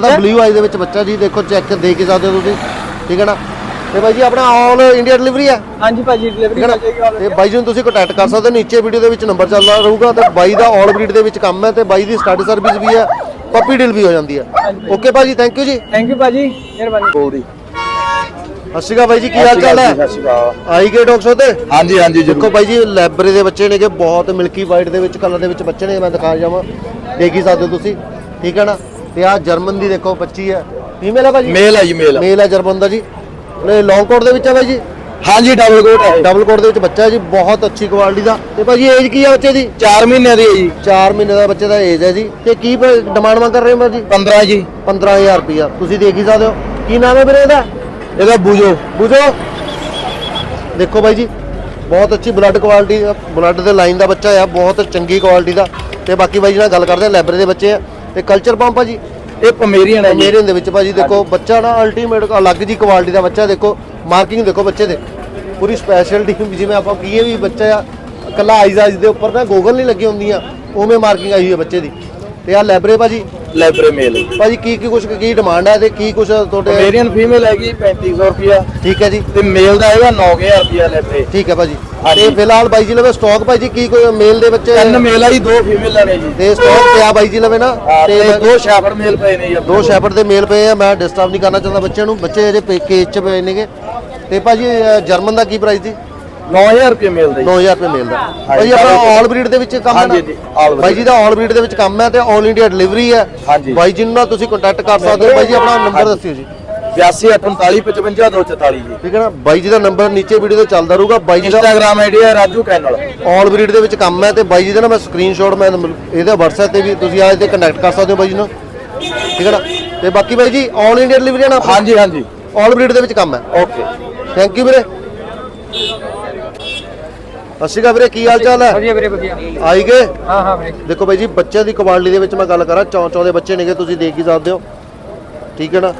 ਦਾ। ਬਲੂ ਆਈ ਦੇ ਵਿੱਚ ਬੱਚਾ ਜੀ ਦੇਖੋ ਚੈੱਕ ਦੇ ਕੇ ਸਕਦੇ ਹੋ ਤੁਸੀਂ। ਠੀਕ ਹੈ ਨਾ। ਤੇ ਭਾਜੀ ਆਪਣਾ 올 ਇੰਡੀਆ ਡਿਲੀਵਰੀ ਹੈ ਹਾਂਜੀ ਭਾਜੀ ਡਿਲੀਵਰੀ ਹੈ ਨਾ ਤੇ। ਬਾਈ ਜੀ ਨੂੰ ਤੁਸੀਂ ਕੰਟੈਕਟ ਕਰ ਸਕਦੇ ਹੋ ਨੀਚੇ ਵੀਡੀਓ ਦੇ ਵਿੱਚ ਨੰਬਰ ਚੱਲਦਾ ਰਹੂਗਾ ਤੇ ਬਾਈ ਦਾ 올 ਬਰੀਡ ਦੇ ਵਿੱਚ ਕੰਮ ਹੈ ਤੇ ਬਾਈ ਦੀ ਸਟੱਡੀ ਸਰਵਿਸ ਵੀ ਹੈ ਪੱਪੀ ਡੀਲ ਵੀ ਹੋ ਜਾਂਦੀ ਹੈ। ਓਕੇ ਭਾਜੀ। ਥੈਂਕ ਯੂ ਜੀ। ਥੈਂਕ ਯੂ ਭਾਜੀ ਮਿਹਰਬਾਨੀ। ਸ਼੍ਰੀ ਅਕਾਲ ਬਾਈ ਜੀ ਕੀ ਹਾਲ ਚਾਲ ਹੈ? ਆਈ ਕੇ ਡੌਗ ਸ਼ੋ ਤੇ? ਹਾਂਜੀ ਹਾਂਜੀ ਜ਼ਰੂਰ। ਦੇਖੋ ਬਾਈ ਜੀ ਲਾਇਬ੍ਰੇਰੀ ਦੇ ਬੱਚੇ ਨੇਗੇ ਬਹੁਤ ਮਿਲਕੀ ਵਾਈਟ ਦੇ ਵਿੱਚ ਕਲਰ ਦੇ ਵਿੱਚ ਬੱਚੇ ਨੇ ਮੈਂ ਦਿਖਾ ਜਾਵਾਂ। ਦੇਖ ਹੀ ਸਕਦੇ ਹੋ ਤੁਸੀਂ। ਠੀਕ ਹੈ ਨਾ? ਤੇ ਆ ਜਰਮਨ ਦੀ ਦੇਖੋ ਬੱਚੀ ਹੈ। ਫੀਮੇਲ ਹੈ ਭਾਜੀ? ਮੇਲ ਹੈ ਜੀ ਮੇਲ ਮੇਲ ਹੈ ਜਰਮਨ ਦਾ ਜੀ। ਨੇ ਲੌਂਗ ਕੋਟ ਦੇ ਵਿੱਚ ਹੈ ਬਾਈ ਜੀ? ਹਾਂਜੀ ਡਬਲ ਕੋਟ ਹੈ। ਡਬਲ ਕੋਟ ਦੇ ਵਿੱਚ ਬੱਚਾ ਹੈ ਜੀ ਬਹੁਤ ਅੱਛੀ ਕੁਆਲਿਟੀ ਦਾ। ਤੇ ਭਾਜੀ ਏਜ ਕੀ ਹੈ ਬੱਚੇ ਦੀ? 4 ਮਹੀਨੇ ਦੀ ਹੈ ਜੀ। 4 ਮਹੀਨੇ ਦਾ ਬੱਚੇ ਦਾ ਏਜ ਹੈ ਜੀ। ਤੇ ਕੀ ਡਿਮਾਂਡ ਮੰਗ ਕਰ ਰਹੇ ਹੋ ਭਾਜੀ 15 ਜੀ। 15000 ਰੁਪਇਆ ਤੁਸੀਂ ਦੇਖ ਹੀ ਸਕਦੇ ਹੋ। ਕੀ ਨਾਮ ਹੈ ਵੀਰੇ ਇਹਦਾ? ਇਹਦਾ ਬੂਜੋ। ਬੁਝੋ ਦੇਖੋ ਬਾਈ ਜੀ ਬਹੁਤ ਅੱਛੀ ਬਲੱਡ ਕੁਆਲਿਟੀ ਬਲੱਡ ਦੇ ਲਾਈਨ ਦਾ ਬੱਚਾ ਆ। ਬਹੁਤ ਚੰਗੀ ਕੁਆਲਿਟੀ ਦਾ। ਤੇ ਬਾਕੀ ਬਾਈ ਜੀ ਨਾਲ ਗੱਲ ਕਰਦੇ ਆ ਲਾਇਬ੍ਰੇਰੀ ਦੇ ਬੱਚੇ ਆ। ਤੇ ਕਲਚਰ ਪੰਪ ਆ ਜੀ। ਇਹ ਪਮੇਰੀਅਨ ਹੈ ਜੀ। ਮੇਰੇ ਦੇ ਵਿੱਚ ਭਾਜੀ ਦੇਖੋ ਬੱਚਾ ਨਾ ਅਲਟੀਮੇਟ ਅਲੱਗ ਜੀ ਕੁਆਲਿਟੀ ਦਾ ਬੱਚਾ ਦੇਖੋ। ਮਾਰਕਿੰਗ ਦੇਖੋ ਬੱਚੇ ਦੇ। ਪੂਰੀ ਸਪੈਸ਼ਲਟੀ ਜਿਵੇਂ ਆਪਾਂ ਕਹੀਏ ਵੀ ਬੱਚਾ ਆ ਕੱਲਾ ਆਈਜ਼ ਆਈਜ਼ ਦੇ ਉੱਪਰ ਨਾ ਗੋਗਲ ਨਹੀਂ ਲੱਗੀ ਹੁੰਦੀਆਂ ਉਵੇਂ ਮਾਰਕਿੰਗ ਆਈ ਹੋਈ ਹੈ ਬੱਚੇ ਦੀ। ਤੇ ਆ ਲਾਇਬ੍ਰੇਰੀ ਭਾਜੀ? ਲੈਬਰੇ ਮੇਲ ਭਾਜੀ ਕੀ ਕੀ ਕੁਛ ਕੀ ਡਿਮਾਂਡ ਹੈ ਤੇ ਕੀ ਕੁਛ ਤੁਹਾਡੇ ਪਮੇਰੀਅਨ ਫੀਮੇਲ ਹੈਗੀ 3500 ਰੁਪਿਆ ਠੀਕ ਹੈ ਜੀ। ਤੇ ਮੇਲ ਦਾ ਹੈਗਾ 9000 ਰੁਪਿਆ ਲੈਬਰੇ ਠੀਕ ਹੈ ਭਾਜੀ। ਤੇ ਫਿਲਹਾਲ ਬਾਈ ਜੀ ਲਵੇ ਸਟਾਕ ਭਾਈ ਜੀ ਕੀ ਕੋਈ ਮੇਲ ਦੇ ਬੱਚੇ ਤਿੰਨ ਮੇਲ ਆ ਜੀ ਦੋ ਫੀਮੇਲ ਨੇ ਜੀ। ਤੇ ਸਟਾਕ ਪਿਆ ਬਾਈ ਜੀ ਲਵੇ ਨਾ। ਤੇ ਤੇ ਦੋ ਸ਼ਾਫਰ ਮੇਲ ਪਏ ਨੇ ਜੀ ਦੋ ਕੋਲ। ਸ਼ੈਪਰਡ ਦੇ ਮੇਲ ਪਏ ਆ ਮੈਂ ਡਿਸਟਰਬ ਨਹੀਂ ਕਰਨਾ ਚਾਹੁੰਦਾ ਬੱਚਿਆਂ ਨੂੰ। ਬੱਚੇ ਅਜੇ ਕੇਜ ਚ ਪਏ ਨੇਗੇ। ਤੇ ਭਾਜੀ ਜਰਮਨ ਦਾ ਕੀ ਪ੍ਰਾਈਸ ਜੀ? 9000 ਰੁਪਏ ਮੇਲ ਦਾ ਜੀ 9000 ਰੁਪਏ ਮੇਲ ਦਾ ਭਾਜੀ ਆਪਣਾ ਆਲ ਬਰੀਡ ਦੇ ਵਿੱਚ ਕੰਮ ਹੈ ਹਾਂਜੀ ਜੀ, all breed। ਬਾਈ ਜੀ ਦਾ ਆਲ ਬਰੀਡ ਦੇ ਵਿੱਚ ਕੰਮ ਹੈ ਤੇ ਆਲ ਇੰਡੀਆ ਡਿਲੀਵਰੀ ਹੈ। ਹਾਂਜੀ। ਬਾਈ ਜੀ ਤੁਸੀਂ ਕੰਟੈਕਟ ਕਰ ਸਕਦੇ ਹੋ ਬਾਈ ਜੀ ਆਪਣਾ ਨੰਬਰ ਦੱਸਿਓ ਜੀ। 8248555244 ਜੀ। ਠੀਕ ਹੈ ਨਾ? ਬਾਈ ਜੀ ਦਾ ਨੰਬਰ ਨੀਚੇ ਵੀਡੀਓ ਤੇ ਚੱਲਦਾ ਰਹੂਗਾ। ਬਾਈ ਜੀ ਦਾ ਇੰਸਟਾਗ੍ਰam ਆਈਡੀ ਹੈ ਰਾਜੂ ਕੈਨਲ। ਆਲ ਬਰੀਡ ਦੇ ਵਿੱਚ ਕੰਮ ਹੈ ਤੇ ਬਾਈ ਜੀ ਦਾ ਨਾ ਮੈਂ ਸਕਰੀਨਸ਼ਾਟ ਮੈਂ ਨੰਬਰ- ਇਹਦਾ WhatsApp ਤੇ ਵੀ ਤੁਸੀਂ ਆ ਤੇ ਕਨੈਕਟ ਕਰ ਸਕਦੇ ਹੋ ਬਾਈ ਜੀ ਨੂੰ ਠੀਕ ਹੈ ਨਾ? ਤੇ ਬਾਕੀ ਬਾਈ ਜੀ ਆਲ ਇੰਡੀਆ ਡਿਲੀਵਰੀ ਹੈ ਨਾ ਹਾਂਜੀ ਹਾਂਜੀ। ਆਲ ਬਰੀਡ ਦੇ ਵਿੱਚ ਕੰਮ ਹੈ। ਓਕੇ ਥੈਂਕ ਯੂ ਵੀਰੇ। ਸਤਿ ਸ਼੍ਰੀ ਅਕਾਲ ਵੀਰੇ ਕੀ ਹਾਲ ਚਾਲ ਹੈ? ਵਧੀਆ ਵੀਰੇ ਵਧੀਆ। ਆਈ ਗਏ? ਹਾਂ ਹਾਂ ਵੀਰੇ। ਦੇਖੋ ਬਾਈ ਜੀ ਬੱਚਿਆਂ ਦੀ ਕੁਆਲਿਟੀ ਦੇ ਵਿੱਚ ਮੈਂ ਗੱਲ ਕਰਾਂ ਚੌਂ ਚੌਂ ਦੇ ਬੱਚੇ ਨੇਗੇ ਤੁਸੀਂ ਦੇਖ ਹੀ ਸਕਦੇ ਹੋ। ਠੀਕ ਹੈ ਨਾ?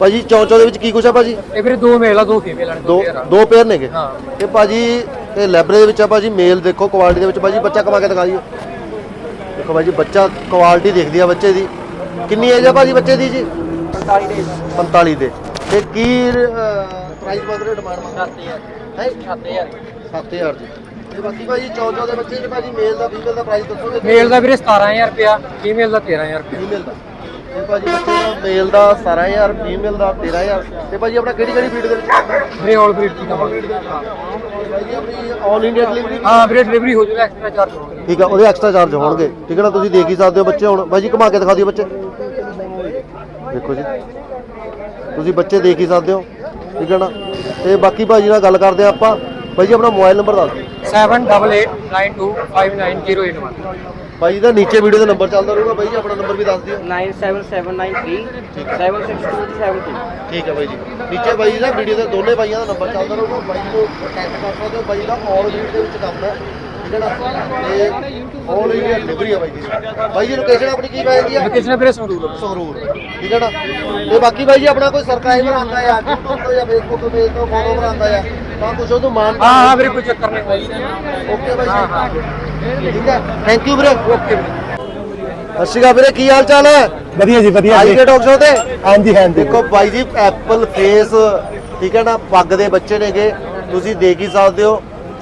ਭਾਜੀ ਚੌਂ ਚੌਂ ਦੇ ਵਿੱਚ ਕੀ ਕੁਛ ਹੈ ਭਾਜੀ? ਇਹ ਵੀਰੇ ਦੋ ਮੇਲ ਆ ਦੋ ਫੀਮੇਲ ਆ ਦੋ ਦੋ ਪੇਅਰ ਨੇਗੇ? ਹਾਂ। ਤੇ ਭਾਜੀ ਇਹ ਲੈਬਰੇ ਦੇ ਵਿੱਚ ਆ ਭਾਜੀ ਮੇਲ ਦੇਖੋ ਕੁਆਲਿਟੀ ਦੇ ਵਿੱਚ। ਭਾਜੀ ਬੱਚਾ ਕਮਾ ਕੇ ਦਿਖਾਈਓ। ਦੇਖੋ ਭਾਜੀ ਬੱਚਾ ਕੁਆਲਿਟੀ ਦੇਖਦੀ ਆ ਬੱਚੇ ਦੀ। ਕਿੰਨੀ ਏਜ ਆ ਭਾਜੀ ਬੱਚੇ ਦੀ ਜੀ? 45 ਡੇਜ਼ 45 ਦੇ। ਤੇ ਕੀ ਪ੍ਰਾਈਸ ਮੰਗ ਰਹੇ ਡਿਮਾਂਡ ਮੰਗ 7000 ਹੈ? 7000 7000 ਜੀ ਤੇ ਬਾਕੀ ਭਾਜੀ ਚੌਚੋ ਦੇ ਬੱਚੇ ਨੇ ਭਾਜੀ ਮੇਲ ਦਾ ਫੀਮੇਲ ਦਾ ਪ੍ਰਾਈਸ ਦੱਸੋਗੇ? ਮੇਲ ਦਾ ਵੀਰੇ 17000 ਰੁਪਿਆ ਫੀਮੇਲ ਦਾ 13000 ਰੁਪਿਆ ਫੀਮੇਲ ਦਾ। ਤੇ ਭਾਜੀ ਬੱਚੇ ਦਾ ਮੇਲ ਦਾ 17000 ਫੀਮੇਲ ਦਾ 13000 ਤੇ ਭਾਜੀ ਆਪਣਾ ਕਿਹੜੀ ਕਿਹੜੀ ਬਰੀਡ ਦੇ ਵਿੱਚ ਕੰਮ ਹੈ ਵੀਰੇ ਆਲ ਬਰੀਡ ਦੀ ਕਮਾਲ ਭਾਜੀ ਆਪਣੀ ਆਲ ਇੰਡੀਆ ਡਿਲੀਵਰੀ ਹਾਂ ਵੀਰੇ ਡਿਲੀਵਰੀ ਹੋ ਜਾਊਗਾ ਐਕਸਟਰਾ ਚਾਰਜ ਹੋਣਗੇ ਠੀਕ ਆ ਉਹਦੇ ਐਕਸਟਰਾ ਚਾਰਜ ਹੋਣਗੇ। ਠੀਕ ਹੈ ਨਾ ਤੁਸੀਂ ਦੇਖ ਹੀ ਸਕਦੇ ਹੋ ਬੱਚੇ ਹੁਣ। ਬਾਈ ਜੀ ਘੁਮਾ ਕੇ ਦਿਖਾ ਦਿਓ ਬੱਚੇ। ਦੇਖੋ ਜੀ। ਤੁਸੀਂ ਬੱਚੇ ਦੇਖ ਹੀ ਸਕਦੇ ਹੋ। ਠੀਕ ਹੈ ਨਾ। ਤੇ ਬਾਕੀ ਭਾਜੀ ਨਾਲ ਗੱਲ ਕਰਦੇ ਆ ਆਪਾਂ। ਜੀ ਆਪਣਾ ਮੋਬਾਈਲ ਨੰਬਰ ਦੱਸ ਦਿਓ। 7889259081 ਬਾਈ ਜੀ ਦਾ ਨੀਚੇ ਵੀਡੀਓ ਦਾ ਨੰਬਰ ਚੱਲਦਾ ਰਹੂਗਾ। ਬਾਈ ਜੀ ਆਪਣਾ ਨੰਬਰ ਵੀ ਦੱਸ ਦਿਓ। 97793 ਠੀਕ ਹੈ। ਬਾਈ ਜੀ। ਨੀਚੇ ਬਾਈ ਜੀ ਦਾ ਵੀਡੀਓ ਦੇ ਦੋਨੇ ਬਾਈਆਂ ਦਾ ਨੰਬਰ ਚੱਲਦਾ ਰਹੂਗਾ। ਬਾਈ ਜੀ ਨੂੰ ਕੰਟੈਕਟ ਕਰ ਸਕਦੇ ਹੋ। ਬਾਈ ਦਾ ਆਲ ਵੀਡ ਦੇ ਵਿੱਚ ਕੰਮ ਹੈ। ਠੀਕ ਹੈ ਨਾ? ਤੇ ਆਲ ਇੰਡੀਆ ਡਿਲੀਵਰੀ ਹੈ ਬਾਈ ਜੀ। ਦੀ। ਬਾਈ ਜੀ ਲੋਕੇਸ਼ਨ ਆਪਣੀ ਕੀ ਪੈਂਦੀ ਆ ਲੋਕੇਸ਼ਨ ਵੀਰੇ ਸੰਗਰੂਰ। ਸੰਗਰੂਰ। ਠੀਕ ਹੈ ਨਾ? ਤੇ ਬਾਕੀ ਬਾਈ ਜੀ ਆਪਣਾ ਕੋਈ ਸਬਸਕ੍ਰਾਈਬਰ ਆਉਂਦਾ ਆ YouTube ਤੋਂ ਜਾਂ Facebook ਤੋਂ ਪੇਜ ਤੋਂ ਫੋਲੋਵਰ ਆਉਂਦਾ ਆ ਤਾਂ ਕੁਝ ਉਹਨੂੰ ਮਾਨ ਹਾਂ ਹਾਂ ਵੀਰੇ ਕੋਈ ਚੱਕਰ ਨਹੀਂ। ਓਕੇ ਬਾਈ। ਜੀ ਠੀਕ ਹੈ। ਥੈਂਕ ਯੂ ਵੀਰੇ। ਓਕੇ ਵੀਰੇ। ਅਕਾਲ ਵੀਰੇ ਕੀ ਹਾਲ ਚਾਲ ਹੈ? ਵਧੀਆ ਜੀ ਵਧੀਆ ਆਈ ਜੀ। ਕੇ ਡੌਗ ਸ਼ੋ ਤੇ? ਹਾਂਜੀ ਹਾਂਜੀ। ਦੇਖੋ ਬਾਈ ਜੀ ਐਪਲ ਫੇਸ ਠੀਕ ਹੈ ਨਾ ਪੱਗ ਦੇ ਬੱਚੇ ਨੇਗੇ। ਤੁਸੀਂ ਦੇਖ ਹੀ ਸਕਦੇ ਹੋ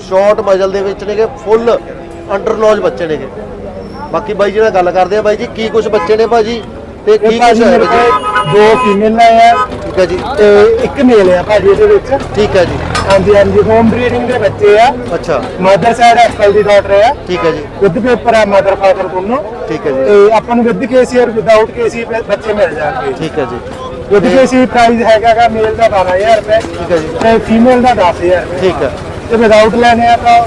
ਸ਼ਾਰਟ ਮਜਲ ਦੇ ਵਿੱਚ ਨੇਗੇ ਫੁੱਲ ਅੰਡਰ ਨੌਜ ਬੱਚੇ ਨੇਗੇ। ਬਾਕੀ ਬਾਈ ਜੀ ਨਾਲ ਗੱਲ ਕਰਦੇ ਆ। ਬਾਈ ਜੀ ਕੀ ਕੁਝ ਬੱਚੇ ਨੇ ਭਾਜੀ? ਤੇ ਕੀ ਇਹ ਕੁਝ ਭਾਜੀ ਹੈ ਮੇਰੇ ਬੱਚੇ ਕੋਲ ਦੋ ਫੀਮੇਲ ਆ ਠੀਕ ਹੈ ਜੀ। ਤੇ ਇੱਕ ਮੇਲ ਆ ਭਾਜੀ ਇਹਦੇ ਵਿੱਚ। ਠੀਕ ਹੈ ਜੀ। ਹਾਂਜੀ ਹਾਂਜੀ ਹੋਮ ਬਰੀਡਿੰਗ ਦੇ ਬੱਚੇ ਆ। ਅੱਛਾ। ਮਦਰ ਸਾਈਡ ਐਪਲ ਦੀ ਡਾਟਰ ਆ ਠੀਕ ਹੈ ਜੀ। ਵਿਦ ਪੇਪਰ ਆ ਮਦਰ ਫਾਦਰ ਦੋਨੋਂ। ਠੀਕ ਹੈ ਜੀ। ਤੇ ਆਪਾਂ ਨੂੰ ਵਿਦ ਕੇਸੀਆਰ ਵਿਦਆਊਟ ਕੇਸੀ ਬੱਚੇ ਮਿਲ ਜਾਣਗੇ। ਠੀਕ ਹੈ ਜੀ। ਵਿਦ ਕੇਸੀ ਪ੍ਰਾਈਸ ਹੈਗਾਗਾ ਮੇਲ ਦਾ 12000 ਰੁਪਏ ਠੀਕ ਹੈ ਜੀ। ਤੇ ਫੀਮੇਲ ਦਾ 10000 ਰੁਪਏ। ਠੀਕ ਹੈ। ਤੇ ਵਿਦਆਊਟ ਲੈਣੇ ਆ ਤਾਂ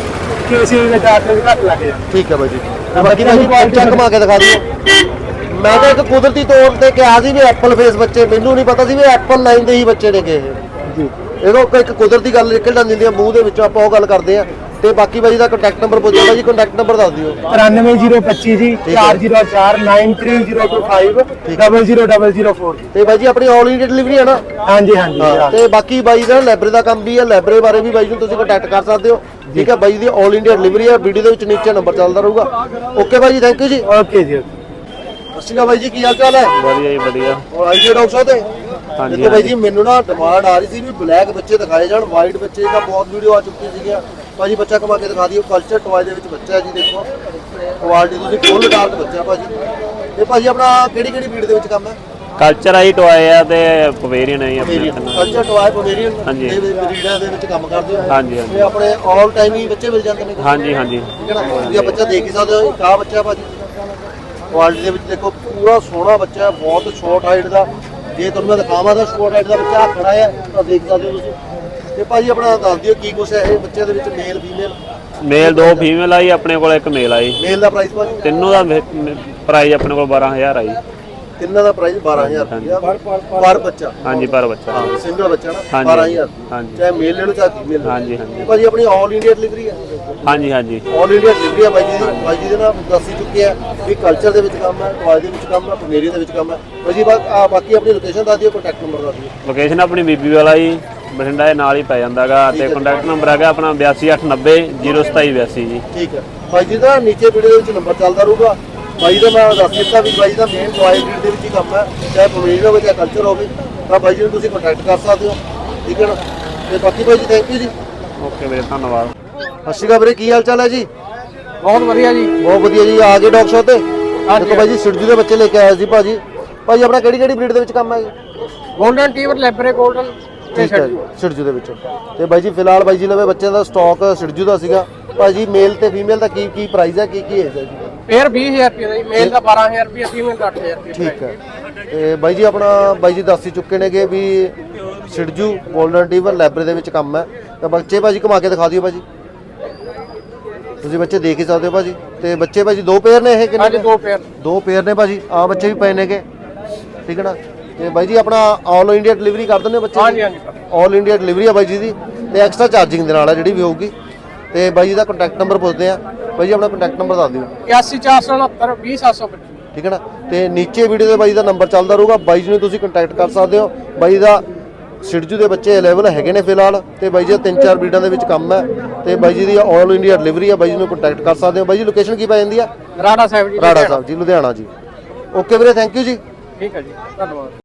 ਕੇਸੀ ਵਿੱਚ ਚਾਰਜ ਘੱਟ ਲੱਗ ਠੀਕ ਹੈ ਬਾਈ ਜੀ। ਬਾਕੀ ਬਾਈ ਬੱਚਾ ਘੁਮਾ ਕੇ ਦਿਖਾ ਦਿਓ। ਮੈਂ ਤਾਂ ਇੱਕ ਕੁਦਰਤੀ ਤੌਰ ਤੇ ਕਿਹਾ ਸੀ ਵੀ ਐਪਲ ਫੇਸ ਬੱਚੇ ਮੈਨੂੰ ਨਹੀਂ ਪਤਾ ਸੀ ਵੀ ਐਪਲ ਲਾਈਨ ਦੇ ਹੀ ਬੱਚੇ ਨੇਗੇ ਇਹ ਜੀ ਇੱਕ ਕੁਦਰਤੀ ਗੱਲ ਨਿਕਲ ਜਾਂਦੀ ਹੁੰਦੀ ਆ ਮੂੰਹ ਦੇ ਵਿੱਚੋਂ ਆਪਾਂ ਉਹ ਗੱਲ ਕਰਦੇ ਆ। ਤੇ ਬਾਕੀ ਬਾਈ ਦਾ ਕੰਟੈਕਟ ਨੰਬਰ ਪੁੱਛਿਆ ਬਾਈ ਜੀ ਕੰਟੈਕਟ ਨੰਬਰ ਦੱਸ ਦਿਓ। 93025 ਜੀ ਠੀਕ ਹੈ। 40493025 00004 ਤੇ ਬਾਈ ਜੀ ਆਪਣੀ ਆਲ ਇੰਡੀਆ ਡਿਲੀਵਰੀ ਹੈ ਨਾ? ਹਾਂਜੀ ਹਾਂਜੀ ਹਾਂ, ਤੇ ਬਾਕੀ ਬਾਈ ਦਾ ਲੈਬਰੇ ਦਾ ਕੰਮ ਵੀ ਹੈ ਲੈਬਰੇ ਬਾਰੇ ਵੀ ਬਾਈ ਨੂੰ ਤੁਸੀਂ ਕੰਟੈਕਟ ਕਰ ਸਕਦੇ ਹੋ। ਠੀਕ ਹੈ ਬਾਈ ਦੀ ਆਲ ਇੰਡੀਆ ਡਿਲੀਵਰੀ ਹੈ ਵੀਡੀਓ ਦੇ ਵਿੱਚ ਨੀਚੇ ਨੰਬਰ ਚੱਲਦਾ ਰਹੂਗਾ। ਓਕੇ ਬਾਈ ਜੀ। ਥੈਂਕ ਯੂ ਜੀ ਓਕੇ ਜੀ ਅਕਾਲ ਬਾਈ ਜੀ ਕੀ ਹਾਲ ਚਾਲ ਹੈ? ਵਧੀਆ ਜੀ ਵਧੀਆ। ਔਰ ਆਈਜੀ ਡਾਕਟਰ ਸਾਹਿਬ ਤੇ? ਹਾਂਜੀ, ਦੇਖੋ ਬਾਈ ਜੀ ਮੈਨੂੰ ਨਾ ਡਿਮਾਂਡ ਆ ਰਹੀ ਸੀ ਵੀ ਬਲੈਕ ਬੱਚੇ ਦਿਖਾਏ ਜਾਣ ਵਾਈਟ ਬੱਚੇ ਦਾ ਬਹੁਤ ਵੀਡੀਓ ਆ ਚੁੱਕੀ ਸੀਗੀਆਂ। ਭਾਜੀ ਬੱਚਾ ਕਮਾ ਕੇ ਦਿਖਾ ਦਿਓ ਕਲਚਰ ਟੋਏ ਦੇ ਵਿੱਚ ਬੱਚਾ ਹੈ ਜੀ ਦੇਖੋ। ਕੁਆਲਿਟੀ ਤੁਸੀਂ ਫੁੱਲ ਡਾਰਕ ਬੱਚਾ ਭਾਜੀ। ਤੇ ਭਾਜੀ ਆਪਣਾ ਕਿਹੜੀ ਕਿਹੜੀ ਬਰੀਡ ਦੇ ਵਿੱਚ ਕੰਮ ਹੈ? ਕਲਚਰ ਆਈ ਟੋਏ ਆ ਤੇ ਪਵੇਰੀਅਨ ਆਈ ਆਪਣੇ ਕੋਲ। ਕਲਚਰ ਟੋਏ ਪਵੇਰੀਅਨ ਹਾਂਜੀ। ਦੇ ਬਰੀਡਾਂ ਦੇ ਵਿੱਚ ਕੰਮ ਕਰਦੇ ਹੋ। ਹਾਂਜੀ, ਹਾਂਜੀ। ਤੇ ਆਪਣੇ ਆਲ ਟਾਈਮ ਹੀ ਬੱਚੇ ਮਿਲ ਜਾਂਦੇ ਨੇ। ਹਾਂਜੀ ਹਾਂਜੀ। ਠੀਕ ਹੈ ਨਾ? ਤੁਸੀਂ ਆਹ ਬੱਚਾ ਦੇਖ ਹੀ ਸਕਦੇ ਹੋ ਇੱਕ ਆਹ ਬੱਚਾ ਭਾਜੀ। ਕੁਆਲਿਟੀ ਦੇ ਵਿੱਚ ਦੇਖੋ ਪੂਰਾ ਸੋਹਣਾ ਬੱਚਾ ਹੈ ਬਹੁਤ ਸ਼ਾਰਟ ਹਾਈਟ ਦਾ। ਜੇ ਤੁਹਾਨੂੰ ਮੈਂ ਦਿਖਾਵਾਂ ਤਾਂ ਸ਼ਾਰਟ ਹਾਈਟ ਦਾ ਬੱਚਾ ਖੜਾ ਹੈ ਤਾਂ ਦੇਖ ਸਕਦੇ ਹੋ ਤੁਸੀਂ। ਤੇ ਭਾਜੀ ਆਪਣਾ ਦੱਸ ਦਿਓ ਕੀ ਕੁਛ ਹੈ ਇਹ ਬੱਚੇ ਦੇ ਵਿੱਚ ਮੇਲ ਫੀਮੇਲ ਮੇਲ ਦੋ ਫੀਮੇਲ ਆਈ ਆਪਣੇ ਕੋਲ ਇੱਕ ਮੇਲ ਆਈ। ਮੇਲ ਦਾ ਪ੍ਰਾਈਸ ਭਾਜੀ? ਤਿੰਨੋਂ ਦਾ ਪ੍ਰਾਈਸ ਆਪਣੇ ਕੋਲ 12000 ਆਈ। ਤਿੰਨਾਂ ਦਾ ਪ੍ਰਾਈਸ 12000 ਰੁਪਇਆ ਪਰ ਬੱਚਾ। ਹਾਂਜੀ ਪਰ ਬੱਚਾ। ਹਾਂ ਸਿੰਗਲ ਬੱਚਾ ਨਾ। ਹਾਂਜੀ, 12000 ਹਾਂਜੀ। ਚਾਹੇ ਮੇਲ ਲੈ ਲਓ ਚਾਹੇ ਫੀਮੇਲ ਹਾਂਜੀ, ਹਾਂਜੀ। ਭਾਜੀ ਆਪਣੀ ਆਲ ਇੰਡੀਆ ਡਿਲੀਵਰੀ ਹੈ ਹਾਂਜੀ ਹਾਂਜੀ। ਆਲ ਇੰਡੀਆ ਡਿਲੀਵਰੀ ਹੈ ਬਾਈ ਜੀ ਦੀ ਬਾਈ ਜੀ ਦੇ ਨਾਲ ਦੱਸ ਹੀ ਚੁੱਕੇ ਆ ਵੀ ਕਲਚਰ ਦੇ ਵਿੱਚ ਕੰਮ ਹੈ ਟੋਏ ਦੇ ਵਿੱਚ ਕੰਮ ਹੈ ਪਮੇਰੀ ਦੇ ਵਿੱਚ ਕੰਮ ਹੈ ਬਾਈ ਜੀ ਬਾ- ਆ ਬਾਕੀ ਆਪਣੀ ਲੋਕੇਸ਼ਨ ਦੱਸ ਦਿਓ ਕੰਟੈਕਟ ਨੰਬਰ ਦੱਸ ਦਿਓ। ਲੋਕੇਸ਼ਨ ਆਪਣੀ ਬੀਬੀ ਵਾਲਾ ਜੀ ਬਠਿੰਡਾ ਦੇ ਨਾਲ ਹੀ ਪੈ ਜਾਂਦਾਗਾ ਤੇ ਕੰਟੈਕਟ ਨੰਬਰ ਹੈਗਾ ਆਪਣਾ 8289 02782 ਜੀ। ਠੀਕ ਹੈ। ਜੀ ਦਾ ਨੀਚੇ ਵੀਡੀਓ ਦੇ ਵਿੱਚ ਨੰਬਰ ਚੱਲਦਾ ਰਹੂਗਾ। ਬਾਈ ਦਾ ਮੈਂ ਦੱਸ ਦਿੱਤਾ ਵੀ ਬਾਈ ਦਾ ਮੇਨ ਬਰੀਡ ਦੇ ਵਿੱਚ ਹੀ ਕੰਮ ਹੈ ਚਾਹੇ ਪਮੇਰੀ ਹੋਵੇ ਚਾਹੇ ਕਲਚਰ ਹੋਵੇ ਤਾਂ ਬਾਈ ਜੀ ਨੂੰ ਤੁਸੀਂ ਕੰਟੈਕਟ ਕਰ ਸਕਦੇ ਹੋ ਠੀਕ ਹੈ ਨਾ? ਤੇ ਬਾਕੀ ਬਾਈ ਜੀ ਥੈਂਕ ਯੂ ਜੀ। ਓਕੇ ਵੀਰੇ ਧੰਨਵਾਦ। ਸਤਿ ਸ਼੍ਰੀ ਅਕਾਲ ਵੀਰੇ ਕੀ ਹਾਲ ਚਾਲ ਹੈ ਜੀ? ਬਹੁਤ ਵਧੀਆ ਜੀ। ਬਹੁਤ ਵਧੀਆ ਜੀ ਆ ਗਏ ਡੌਗ ਸ਼ੋ ਤੇ? ਦੇਖੋ ਬਾਈ ਜੀ ਸਿਰਜੂ ਦੇ ਬੱਚੇ ਲੈ ਕੇ ਆਏ ਸੀ ਭਾਜੀ। ਭਾਜੀ ਆਪਣਾ ਕਿਹੜੀ ਕਿਹੜੀ ਬਰੀਡ ਦੇ ਵਿੱਚ ਕੰਮ ਹੈ ਜੀ? ਗੋਲਡਨ ਟੀਵਰ ਲੈਬਰੇ ਗੋਲਡਨ ਤੇ ਦੇ ਵਿੱਚ। ਤੇ ਬਾਈ ਜੀ ਫਿਲਹਾਲ ਬਾਈ ਜੀ ਲਵੇ ਬੱਚਿਆਂ ਦਾ ਸਟਾਕ ਸਿਰਜੂ ਦਾ ਸੀਗਾ। ਭਾਜੀ ਮੇਲ ਤੇ ਫੀਮੇਲ ਦਾ ਕੀ ਕੀ ਪ੍ਰਾਈਸ ਹੈ ਕੀ ਕੀ ਹੈ ਜੀ? ਪੇਅਰ 20000 ਰੁਪਏ ਦਾ ਜੀ ਮੇਲ ਦਾ 12000 ਰੁਪਏ ਫੀਮੇਲ ਦਾ 8000 ਰੁਪਏ ਠੀਕ ਹੈ। ਤੇ ਬਾਈ ਜੀ ਆਪਣਾ ਬਾਈ ਜੀ ਦੱਸ ਹੀ ਚੁੱਕੇ ਨੇਗੇ ਵੀ ਸਿਰਜੂ 골ਡਨ ਟੀਵਰ ਲੈਬਰੇ ਦੇ ਵਿੱਚ ਕੰਮ ਹੈ। ਤਾਂ ਬੱਚੇ ਭਾਜੀ ਘੁਮਾ ਕੇ ਦਿਖਾ ਦਿਓ ਭਾਜੀ। ਤੁਸੀਂ ਬੱਚੇ ਦੇਖ ਹੀ ਸਕਦੇ ਹੋ ਭਾਜੀ। ਤੇ ਬੱਚੇ ਭਾਜੀ ਦੋ ਪੇਅਰ ਨੇ ਇਹ ਕਿੰਨੇ ਹਾਂਜੀ? ਦੋ ਪੇਅਰ ਦੋ ਪੇਅਰ ਨੇ ਭਾਜੀ। ਆ ਬੱਚੇ ਵੀ ਪਏ ਨੇਗੇ। ਠੀਕ ਹੈ ਨਾ? ਤੇ ਬਾਈ ਜੀ ਆਪਣਾ ਆਲ ਇੰਡੀਆ ਡਿਲੀਵਰੀ ਕਰ ਦਿੰਦੇ ਬੱਚੇ ਹਾਂਜੀ ਹਾਂਜੀ। ਆਲ ਇੰਡੀਆ ਡਿਲੀਵਰੀ ਆ ਬਾਈ ਜੀ ਦੀ। ਤੇ ਐਕਸਟਰਾ ਚਾਰਜਿੰਗ ਦੇ ਨਾਲ ਆ ਜਿਹੜੀ ਵੀ ਹੋਊਗੀ। ਤੇ ਬਾਈ ਜੀ ਦਾ ਕੰਟੈਕਟ ਨੰਬਰ ਪੁੱਛਦੇ ਆ। ਜੀ ਆਪਣਾ ਕੰਟੈਕਟ ਨੰਬਰ ਦੱਸ ਦਿਓ। 81469 20725 ਠੀਕ ਹੈ ਨਾ? ਤੇ ਨੀਚੇ ਵੀਡੀਓ ਦੇ ਬਾਈ ਦਾ ਨੰਬਰ ਚੱਲਦਾ ਰਹੂਗਾ। ਬਾਈ ਜੀ ਨੂੰ ਤੁਸੀਂ ਕੰਟੈਕਟ ਕਰ ਸਕਦੇ ਹੋ। ਬਾਈ ਦਾ ਸਿਰਜੂ ਦੇ ਬੱਚੇ ਅਵੇਲੇਬਲ ਹੈਗੇ ਨੇ ਫਿਲਹਾਲ। ਤੇ ਬਾਈ ਜੀ ਤਿੰਨ ਚਾਰ ਬਰੀਡਾਂ ਦੇ ਵਿੱਚ ਕੰਮ ਹੈ। ਤੇ ਬਾਈ ਜੀ ਦੀ ਆਲ ਇੰਡੀਆ ਡਿਲੀਵਰੀ ਆ ਬਾਈ ਜੀ ਨੂੰ ਕੰਟੈਕਟ ਕਰ ਸਕਦੇ ਹੋ। ਬਾਈ ਜੀ ਲੋਕੇਸ਼ਨ ਕੀ ਪੈ ਜਾਂਦੀ ਆ ਰਾੜਾ ਸਾਹਿਬ ਜੀ ਰਾੜਾ ਸਾਹਿਬ ਜੀ ਲੁਧਿਆਣਾ ਜੀ। ਓਕੇ ਵੀਰੇ ਥੈਂਕ ਯੂ ਜੀ। ਠੀਕ ਹੈ ਜੀ ਧੰਨਵਾਦ।